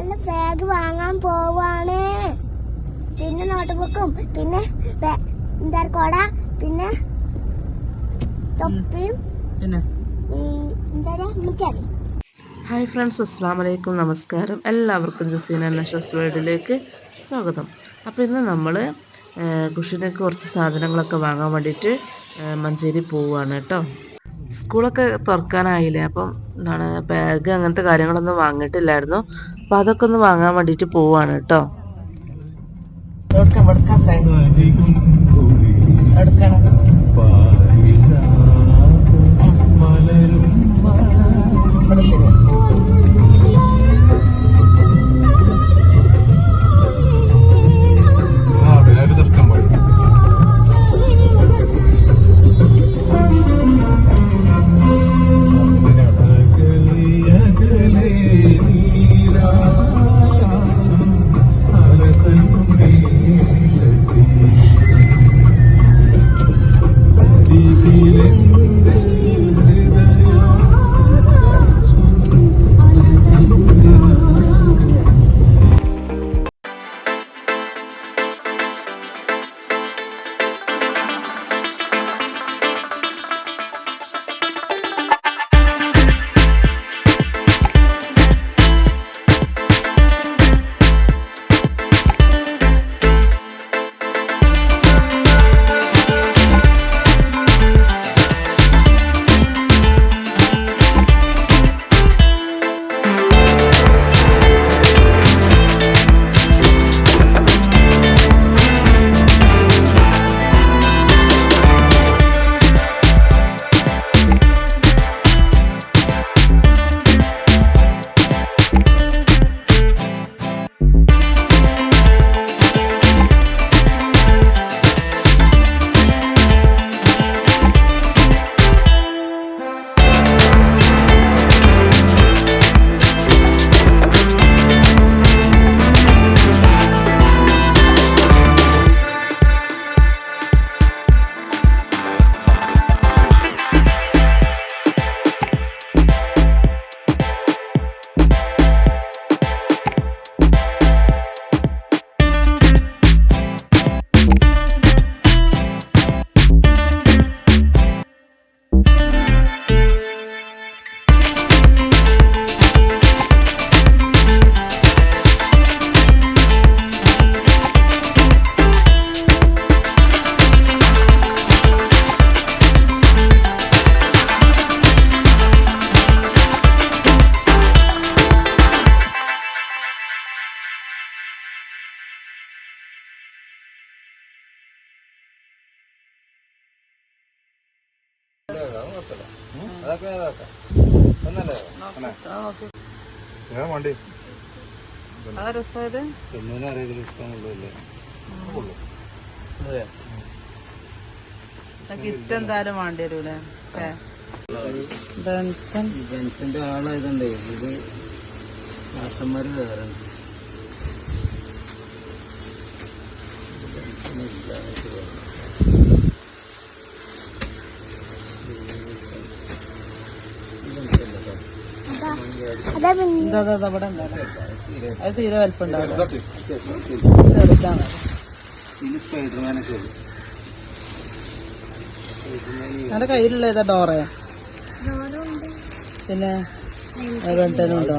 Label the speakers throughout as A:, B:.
A: നല്ല ബാഗ് വാങ്ങാൻ പോവാണ്. പിന്നെ നോട്ട്ബുക്കും പിന്നെ എന്താ കൊട പിന്നെ തൊപ്പിയും
B: പിന്നെ?
A: എന്താ
B: ഹായ് ഫ്രണ്ട്സ് അസ്സാം വലൈക്കും നമസ്കാരം. എല്ലാവർക്കും ജസീന നഷസ് വേൾഡിലേക്ക് സ്വാഗതം. അപ്പോൾ ഇന്ന് നമ്മൾ കുഷിനൊക്കെ കുറച്ച് സാധനങ്ങളൊക്കെ വാങ്ങാൻ വേണ്ടിയിട്ട് മഞ്ചേരി പോവുകയാണ് കേട്ടോ. സ്കൂളൊക്കെ തുറക്കാനായില്ലേ? അപ്പം എന്താണ് ബാഗ് അങ്ങനത്തെ കാര്യങ്ങളൊന്നും വാങ്ങിയിട്ടില്ലായിരുന്നു. അപ്പം അതൊക്കെ ഒന്ന് വാങ്ങാൻ വേണ്ടിയിട്ട് പോവാണ് കേട്ടോ.
C: ആ ഞാൻ വണ്ടി.
B: അതാ. രസമായത് ഗിഫ്റ്റ് എന്തായാലും വേണ്ടി വരൂലേ? ബെൻസൺ
D: ജനിച്ചന്റെ ആളായതുകൊണ്ട് ഇത് മാഷന്മാര് വേറെ. ഉണ്ട്.
A: അതാ പിന്നെ
B: എന്താ അതാ ഇവിടെ അത് തീരെ ചെറുതാണ്. എന്റെ കയ്യിലുള്ള ഏതാ ഡോറ?
A: ഡോറുണ്ട്
B: പിന്നെ ഉണ്ടോ.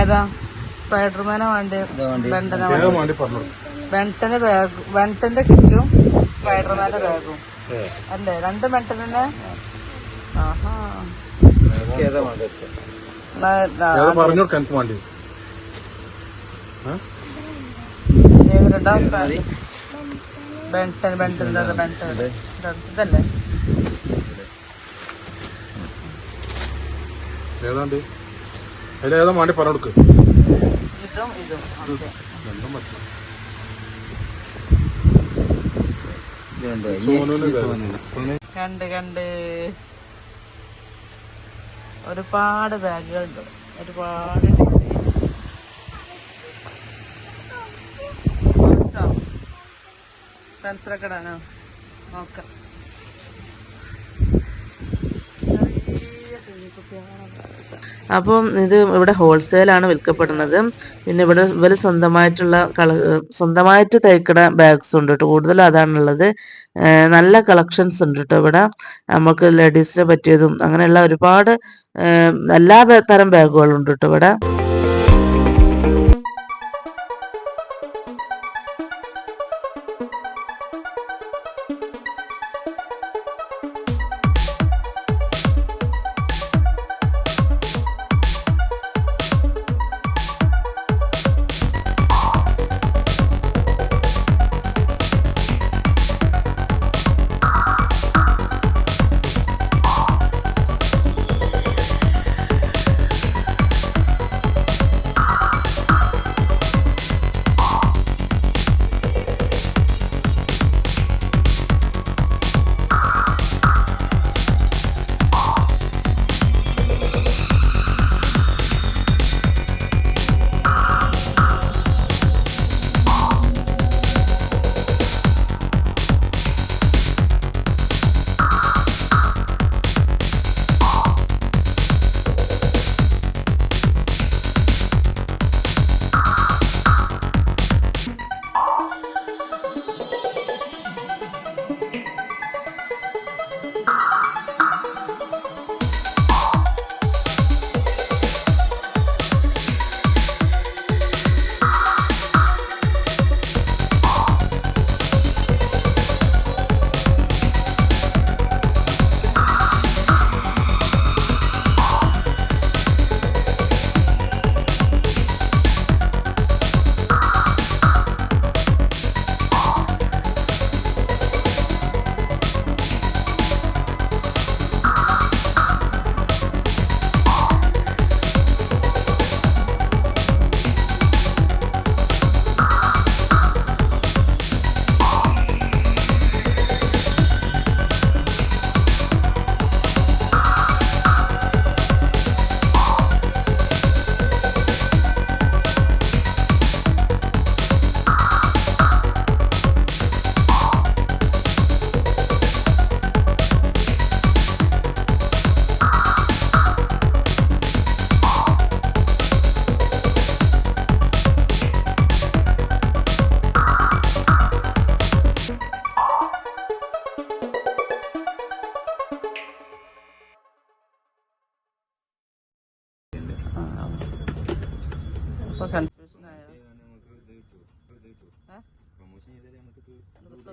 B: ഏതാ? സ്പൈഡർമാനെ വേണ്ടി
D: വെണ്ടനെ
B: ബെണ്ടനെ വേണ്ടി.
C: വണ്ടി പറഞ്ഞു
B: ബെൻട്ടന്റെ ബാഗ് വെണ്ടന്റെ കിറ്റും സ്പൈഡർമാന്റെ ബാഗും. അല്ലേ? രണ്ട് വെണ്ടനെ ആഹാ.
C: പറഞ്ഞു വണ്ടി.
B: ബെൻട്ടൻ ബെൻട്ടൻ ബെൻട്ടൻ ഇതല്ലേ?
C: ഏതാണ്ട് അതിലേതാ വേണ്ടി പറഞ്ഞു കൊടുക്ക്
B: ഇതും ഇതും.
C: രണ്ടും പറ്റും
D: കണ്ടോ?
B: കണ്ട്. ഒരുപാട് ബാഗുകളുണ്ട്. ഒരുപാട് ഫ്രണ്ട്സിലൊക്കെ പെൻസിലൊക്കെ ഇടാനോ? നോക്കാം. അപ്പം ഇത് ഇവിടെ ഹോൾസെയിലാണ് വിൽക്കപ്പെടുന്നത്. പിന്നെ ഇവിടെ ഇവർ സ്വന്തമായിട്ടുള്ള കള സ്വന്തമായിട്ട് തയ്ക്കണ ബാഗ്സ് ഉണ്ട് കേട്ടോ. കൂടുതലും അതാണുള്ളത്. നല്ല കളക്ഷൻസ് ഉണ്ട് കേട്ടോ ഇവിടെ. നമുക്ക് ലേഡീസിനെ പറ്റിയതും അങ്ങനെയുള്ള ഒരുപാട് എല്ലാ തരം ബാഗുകളുണ്ട് കേട്ടോ ഇവിടെ.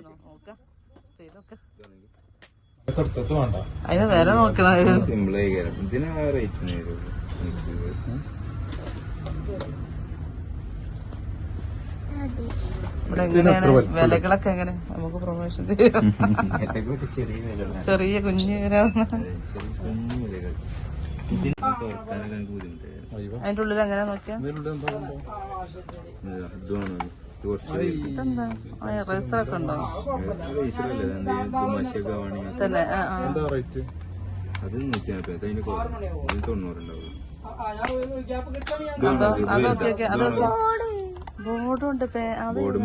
B: നോക്കാം അതിന് വില
C: നോക്കണത്
B: ഇവിടെ എങ്ങനെയാണ്? വിലകളൊക്കെ എങ്ങനെ? നമുക്ക് പ്രൊമോഷൻ ചെയ്യാം.
C: ചെറിയ
B: കുഞ്ഞു അതിന്റെ ഉള്ളിൽ എങ്ങനെ നോക്കിയാ? ഇതെന്താ? റേസറൊക്കെ ഉണ്ടോ? തന്നെ
C: അത് നൂറ്റി നാൽപ്പത് അതിന് തൊണ്ണൂറുണ്ടാവും.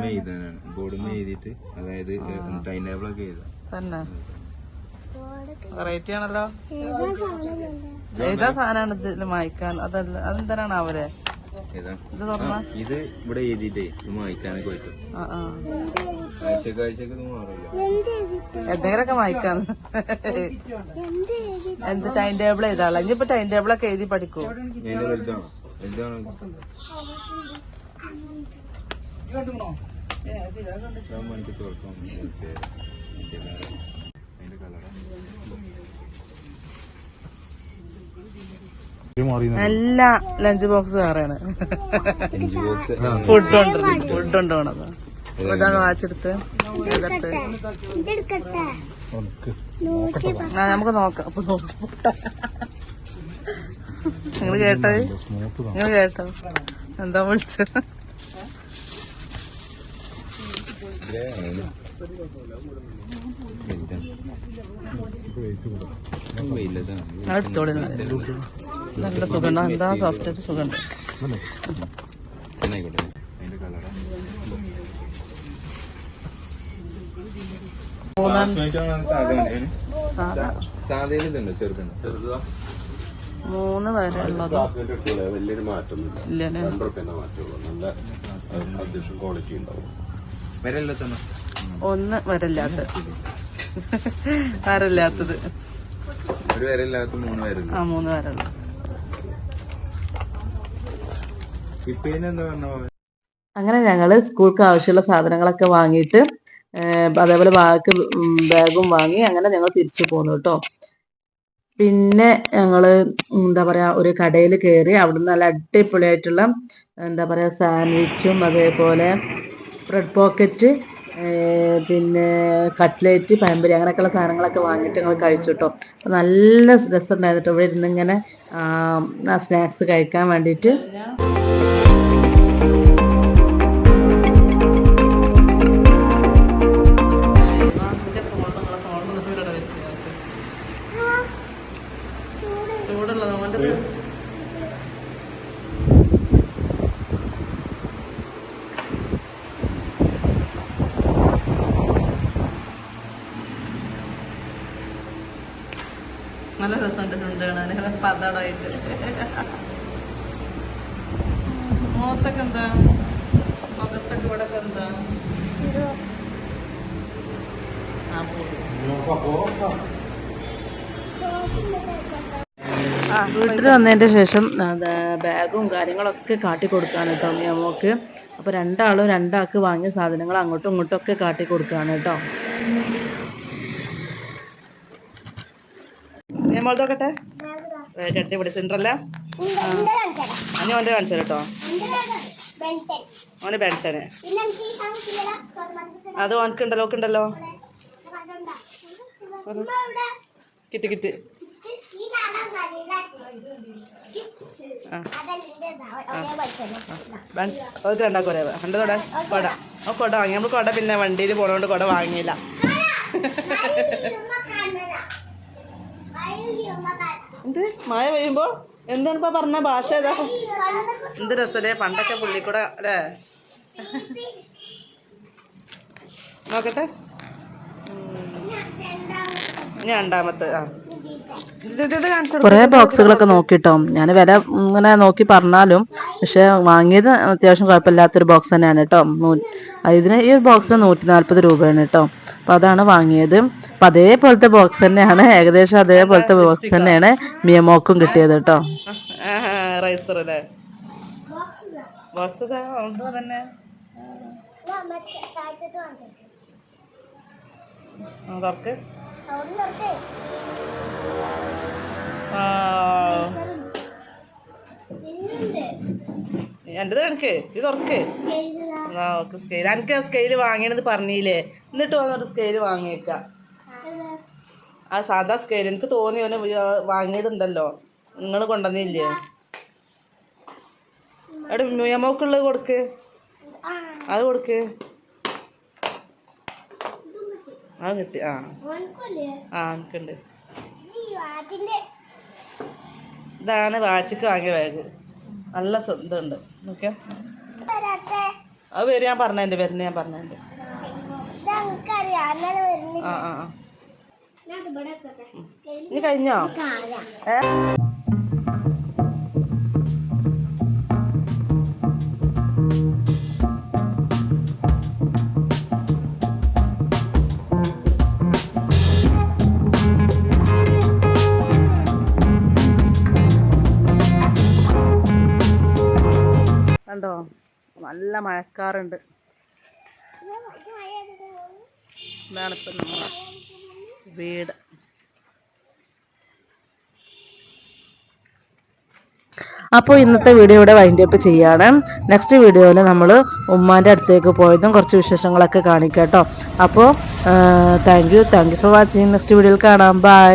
C: എഴുതാനാണ് എഴുതിയിട്ട് അതായത് ടൈം ടേബിൾ ഒക്കെ എഴുതാം.
B: തന്നെ. വെറൈറ്റി ആണല്ലോ. ഏതാ സാധനമാണ് ഇതിൽ മായ്ക്കാൻ. അതല്ല അതെന്തിനാണ് അവരെ ഇത്.
C: ഇവിടെ എഴുതിട്ടേ വായിക്കാനൊക്കെ പറ്റും. ആഴ്ചക്ക് ആഴ്ചക്ക് മാറില്ല.
B: എന്തെങ്കിലൊക്കെ മായ്ക്കാൻ എന്ത് ടൈം ടേബിൾ എഴുതാളെ ഇനിയിപ്പോ ടൈം ടേബിൾ ഒക്കെ എഴുതി പഠിക്കൂ.
C: വലുതാണോ? വലുതാണോ? എനിക്ക് തുറക്കാം അതിന്റെ കളറാ
B: എല്ലാ ലഞ്ച് ബോക്സ് വേറെയാണ്. ഫുഡ് ഉണ്ട് ഫുഡ് കൊണ്ടുപോണത് ഇതാണ് വാച്ചെടുത്ത്. നമുക്ക് നോക്കാം. അപ്പൊ നോക്കാം. നിങ്ങൾ കേട്ടത് നിങ്ങൾ കേട്ടോ? എന്താ വിളിച്ചത്? നല്ല സുഖമുണ്ടോ എന്താ സോഫ്റ്റ് സുഖമുണ്ട് മൂന്ന് വരെ ഉള്ളത്
E: വലിയൊരു മാറ്റം
B: ഇല്ല
E: രണ്ട് മാറ്റമുള്ളൂ നല്ല അത്യാവശ്യം ക്വാളിറ്റി ഉണ്ടാവും.
B: ഒന്ന് വരല്ലാത്ത വരല്ലാത്തത്
C: ഒരു വരല്ലാത്ത മൂന്ന് വരല്ല
B: ആ മൂന്ന് വരല്ല അങ്ങനെ ഞങ്ങൾ സ്കൂൾക്ക് ആവശ്യമുള്ള സാധനങ്ങളൊക്കെ വാങ്ങിയിട്ട് അതേപോലെ ബാഗ് ബാഗും വാങ്ങി അങ്ങനെ ഞങ്ങൾ തിരിച്ചു പോന്നു കേട്ടോ. പിന്നെ ഞങ്ങൾ എന്താ പറയാ ഒരു കടയിൽ കയറി അവിടുന്ന് നല്ല അടിപൊളിയായിട്ടുള്ള എന്താ പറയാ സാൻഡ്വിച്ചും അതേപോലെ ബ്രെഡ് പോക്കറ്റ് പിന്നെ കട്ട്ലേറ്റ് പഴംപൊരി അങ്ങനെയൊക്കെയുള്ള സാധനങ്ങളൊക്കെ വാങ്ങിയിട്ട് ഞങ്ങൾ കഴിച്ചു കേട്ടോ നല്ല രസമുണ്ടായിരുന്നു കേട്ടോ ഇവിടെ ഇരുന്നിങ്ങനെ സ്നാക്സ് കഴിക്കാൻ വേണ്ടിയിട്ട്. മുഖത്തൊക്കെ എന്താ? മുഖത്തൊക്കെ ഇവിടെ എന്താ? ആ വീട്ടിൽ വന്നതിന്റെ ശേഷം ബാഗും കാര്യങ്ങളൊക്കെ കാട്ടി കൊടുക്കാണ് കേട്ടോ നമുക്ക് അപ്പോൾ രണ്ടാളും രണ്ടാൾക്ക് വാങ്ങിയ സാധനങ്ങൾ അങ്ങോട്ടും ഇങ്ങോട്ടും ഒക്കെ കാട്ടി. കൊടുക്കാണ് കേട്ടോ ഞാൻ മോൾ നോക്കട്ടെ കെട്ടി ഇവിടെ അഞ്ഞ ഓന്റെ കാണിച്ചു കേട്ടോ. ഓന് ബെൻസന് അത് ഓനക്കുണ്ടല്ലോ ഉണ്ടല്ലോ കിറ്റ് കിറ്റ്. ആ. ബൺ- ഒരു രണ്ടാക്കും ഒരേ എന്റെ കൊട. കൊട. ആ കൊട വാങ്ങി. നമ്മൾ കൊട പിന്നെ വണ്ടിയിൽ പോണോണ്ട് കൊട വാങ്ങിയില്ല. എന്ത്? മഴ പെയ്യുമ്പോ എന്താണ് ഇപ്പൊ പറഞ്ഞ ഭാഷ ഏതാ? എന്ത് രസല്ലേ പണ്ടൊക്കെ പുള്ളിക്കൂടെ അല്ലേ? നോക്കട്ടെ. ഇനി രണ്ടാമത്തെ ആ. കുറേ ബോക്സുകളൊക്കെ നോക്കിട്ടോ. ഞാൻ വില ഇങ്ങനെ നോക്കി പറഞ്ഞാലും പക്ഷെ വാങ്ങിയത് അത്യാവശ്യം കുഴപ്പമില്ലാത്തൊരു ബോക്സ് തന്നെയാണ് കേട്ടോ ഇതിന് ഈ ബോക്സ് നൂറ്റി നാൽപ്പത് രൂപയാണ് കേട്ടോ അപ്പം അതാണ് വാങ്ങിയത്. അപ്പം അതേപോലത്തെ ബോക്സ് തന്നെയാണ്. ഏകദേശം അതേപോലത്തെ ബോക്സ് തന്നെയാണ് മിയമോക്കും കിട്ടിയത് കേട്ടോ ബോക്സ് തന്നെ തുറക്ക് എന്റേത് കണക്ക് ഇത് തുറക്ക് ആ ഓക്കെ സ്കെയിൽ. എനിക്ക് ആ സ്കെയിൽ വാങ്ങിയത് പറഞ്ഞില്ലേ? എന്നിട്ട് വന്നിട്ട് സ്കെയിൽ വാങ്ങിയേക്ക. ആ സാധാ സ്കെയിൽ. എനിക്ക് തോന്നി അവന് വാങ്ങിയതുണ്ടല്ലോ. നിങ്ങൾ കൊണ്ടുവന്നില്ലേ? എവിടെ മിയമോക്കുള്ളത് കൊടുക്ക്. അത് കൊടുക്ക്. അത് കിട്ടി ആ. ആ എനിക്കുണ്ട്. ഇതാണ് വാച്ചിക്ക് വാങ്ങിയ ബാഗ്. നല്ല സ്വന്തമുണ്ട്. ഇതുണ്ട് നോക്കിയാ അത് വരും ഞാൻ പറഞ്ഞതിന്റെ വരുന്ന ഞാൻ പറഞ്ഞതിന്റെ ആ ആ ആ. ഇനി കഴിഞ്ഞോ? ഏ? കണ്ടോ? നല്ല മഴക്കാറുണ്ട്. ഇതാണ് ഇപ്പം നമ്മളെ വീട്. അപ്പോൾ ഇന്നത്തെ വീഡിയോ ഇവിടെ വൈൻഡ് അപ്പ് ചെയ്യാണ്. നെക്സ്റ്റ് വീഡിയോയിൽ നമ്മൾ ഉമ്മാന്റെ അടുത്തേക്ക് പോയതും കുറച്ച് വിശേഷങ്ങളൊക്കെ കാണിക്കാം കേട്ടോ. അപ്പോൾ thank you thank you for watching next വീഡിയോയിൽ കാണാം. ബൈ